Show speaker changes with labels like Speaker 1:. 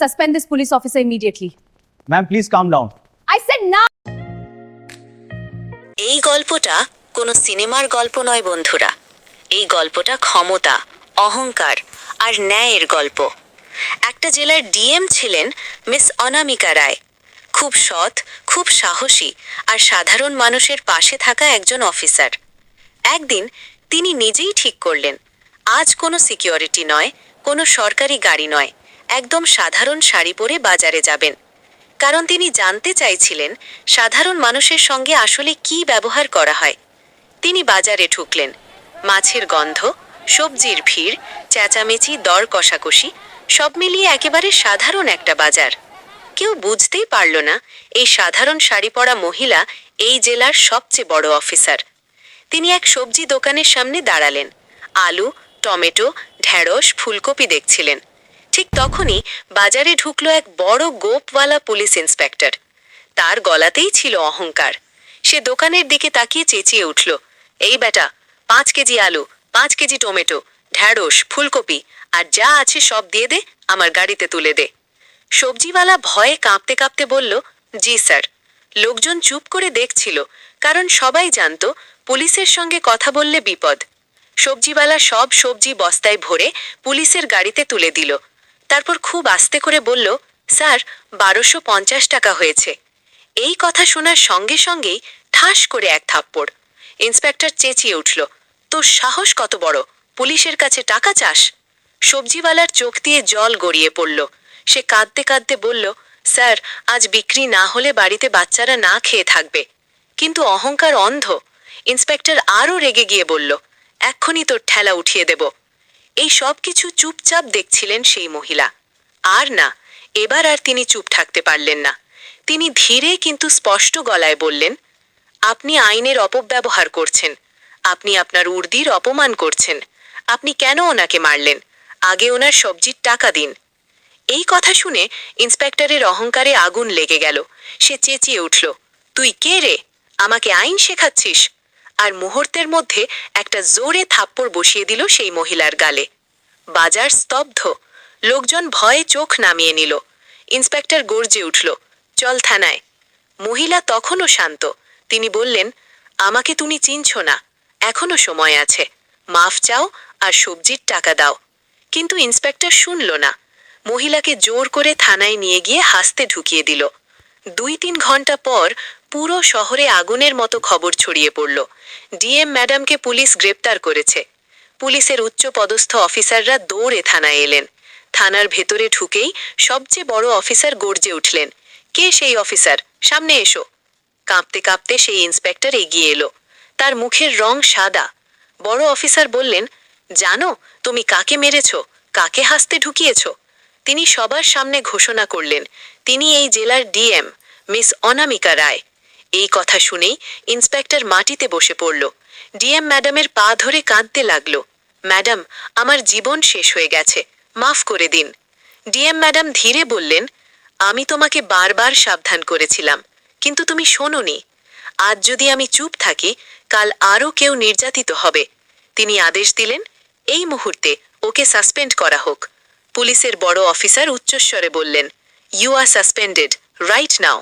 Speaker 1: Suspend this police officer immediately.
Speaker 2: Ma'am, please calm down.
Speaker 1: I said now.
Speaker 3: এই গল্পটা কোনো সিনেমার গল্প নয় বন্ধুরা এই গল্পটা ক্ষমতা অহংকার আর ন্যায়ের গল্প একটা জেলার ডিএম ছিলেন মিস অনামিকা রায় খুব সৎ খুব সাহসী আর সাধারণ মানুষের পাশে থাকা একজন অফিসার একদিন তিনি নিজেই ঠিক করলেন আজ কোনো সিকিউরিটি নয় কোনো সরকারি গাড়ি নয় একদম সাধারণ শাড়ি পরে বাজারে যাবেন। কারণ তিনি জানতে চাইছিলেন সাধারণ মানুষের সঙ্গে আসলে কি ব্যবহার করা হয়। তিনি বাজারে ঢুকলেন। মাছের গন্ধ, সবজির ভিড়, চেঁচামেচি, দর কষাকষি, সব মিলিয়ে একেবারে সাধারণ একটা বাজার। কেউ বুঝতেই পারল না এই সাধারণ শাড়ি পরা মহিলা এই জেলার সবচেয়ে বড় অফিসার। তিনি এক সবজি দোকানের সামনে দাঁড়ালেন। আলু, টমেটো, ঢেঁড়স, ফুলকপি দেখছিলেন। ঠিক তখনই বাজারে ঢুকলো এক বড় গোপওয়ালা পুলিশ ইন্সপেক্টর। তার গলাতেই ছিল অহংকার। সে দোকানের দিকে তাকিয়ে চেঁচিয়ে উঠল। এই বেটা, পাঁচ কেজি আলু, পাঁচ কেজি টমেটো, ঢ্যাঁড়স, ফুলকপি, আর যা আছে সব দিয়ে দে, আমার গাড়িতে তুলে দে। সবজিওয়ালা ভয়ে কাঁপতে কাঁপতে বলল, জি স্যার। লোকজন চুপ করে দেখছিল, কারণ সবাই জানত পুলিশের সঙ্গে কথা বললে বিপদ। সবজিওয়ালা সব সবজি বস্তায় ভরে পুলিশের গাড়িতে তুলে দিল। তারপর খুব আস্তে করে বলল, স্যার, বারোশো পঞ্চাশ টাকা হয়েছে। এই কথা শোনার সঙ্গে সঙ্গেই ঠাস করে এক থাপ্পড়। ইন্সপেক্টর চেঁচিয়ে উঠল, তোর সাহস কত বড়? পুলিশের কাছে টাকা চাস? সবজিওয়ালার চোখ দিয়ে জল গড়িয়ে পড়ল। সে কাঁদতে কাঁদতে বলল, স্যার, আজ বিক্রি না হলে বাড়িতে বাচ্চারা না খেয়ে থাকবে। কিন্তু অহংকার অন্ধ। ইন্সপেক্টর আরও রেগে গিয়ে বলল, এক্ষুনি তোর ঠেলা উঠিয়ে দেব। এই সব কিছু চুপচাপ দেখছিলেন সেই মহিলা। আর না, এবার আর তিনি চুপ থাকতে পারলেন না। তিনি ধীরে কিন্তু স্পষ্ট গলায় বললেন, আপনি আইনের অপব্যবহার করছেন। আপনি আপনার উর্দির অপমান করছেন। আপনি কেন ওনাকে মারলেন? আগে ওনার সবজির টাকা দিন। এই কথা শুনে ইন্সপেক্টরের অহংকারে আগুন লেগে গেল। সে চেঁচিয়ে উঠল, তুই কে রে? আমাকে আইন শেখাচ্ছিস? আর মুহূর্তের মধ্যে একটা জোরে থাপ্পড় বসিয়ে দিল সেই মহিলার গালে। বাজার স্তব্ধ। লোকজন ভয়ে চোখ নামিয়ে নিল। ইন্সপেক্টর গর্জে উঠল, চল থানায়। মহিলা তখনও শান্ত। তিনি বললেন, আমাকে তুমি চিনছ না। এখনও সময় আছে। মাফ চাও আর সবজির টাকা দাও। কিন্তু ইন্সপেক্টর শুনল না। মহিলাকে জোর করে থানায় নিয়ে গিয়ে হাসতে ঢুকিয়ে দিল। দুই তিন ঘণ্টা পর পুরো শহরে আগুনের মতো খবর ছড়িয়ে পড়ল। ডিএম ম্যাডামকে পুলিশ গ্রেপ্তার করেছে। পুলিশের উচ্চ পদস্থ অফিসাররা দৌড়ে থানায় এলেন। থানার ভেতরে ঢুকেই সবচেয়ে বড় অফিসার গর্জে উঠলেন। কে সেই অফিসার? সামনে এসো। কাঁপতে কাঁপতে সেই ইন্সপেক্টর এগিয়ে এলো। তার মুখের রং সাদা। বড় অফিসার বললেন, জানো, তুমি কাকে মেরেছ? কাকে হাসতে ঢুকিয়েছ? তিনি সবার সামনে ঘোষণা করলেন, তিনি এই জেলার ডিএম, মিস অনামিকা রায়। এই কথা শুনেই ইন্সপেক্টর মাটিতে বসে পড়ল। ডিএম ম্যাডামের পা ধরে কাঁদতে লাগল। ম্যাডাম, আমার জীবন শেষ হয়ে গেছে। মাফ করে দিন। ডিএম ম্যাডাম ধীরে বললেন, আমি তোমাকে বারবার সাবধান করেছিলাম, কিন্তু তুমি শোনোনি। আজ যদি আমি চুপ থাকি, কাল আরও কেউ নির্যাতিত হবে। তিনি আদেশ দিলেন, এই মুহূর্তে ওকে সাসপেন্ড করা হোক। পুলিশের বড় অফিসার উচ্চস্বরে বললেন you are suspended right now